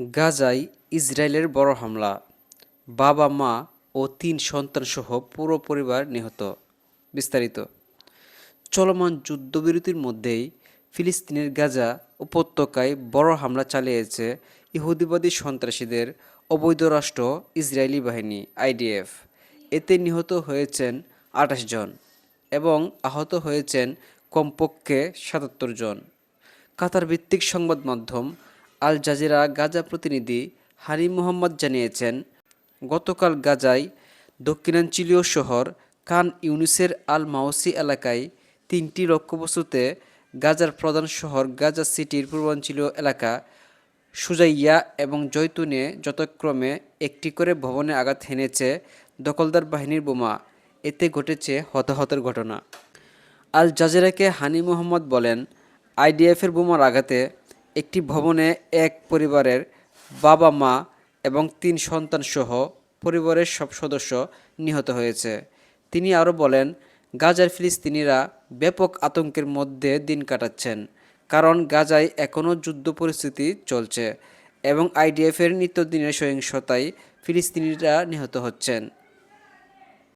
গাজায় ইসরায়েলের বড় হামলা। বাবা, মা ও তিন সন্তানসহ পুরো পরিবার নিহত। বিস্তারিত। চলমান যুদ্ধবিরতির মধ্যেই ফিলিস্তিনের গাজা উপত্যকায় বড় হামলা চালিয়েছে ইহুদিবাদী সন্ত্রাসীদের অবৈধ রাষ্ট্র ইসরায়েলি বাহিনী, আইডিএফ। এতে নিহত হয়েছেন আঠাশ জন এবং আহত হয়েছেন কমপক্ষে সাতাত্তর জন। কাতার ভিত্তিক সংবাদ মাধ্যম আল জাজিরা গাজা প্রতিনিধি হানি মোহাম্মদ জানিয়েছেন, গতকাল গাজায় দক্ষিণাঞ্চলীয় শহর কান ইউনিসের আল মাওসি এলাকায় তিনটি লক্ষ্যবস্তুতে গাজার প্রধান শহর গাজা সিটির পূর্বাঞ্চলীয় এলাকা সুজাইয়া এবং জৈতুনে যথাক্রমে একটি করে ভবনে আঘাত হেনেছে দখলদার বাহিনীর বোমা। এতে ঘটেছে হতাহতের ঘটনা। আল জাজেরাকে হানি মোহাম্মদ বলেন, আইডিএফের বোমার আঘাতে একটি ভবনে এক পরিবারের বাবা, মা এবং তিন সন্তানসহ পরিবারের সব সদস্য নিহত হয়েছে। তিনি আরও বলেন, গাজার ফিলিস্তিনিরা ব্যাপক আতঙ্কের মধ্যে দিন কাটাচ্ছেন, কারণ গাজায় এখনও যুদ্ধ পরিস্থিতি চলছে এবং আইডিএফের নিত্যদিনের সহিংসতায় ফিলিস্তিনিরা নিহত হচ্ছেন।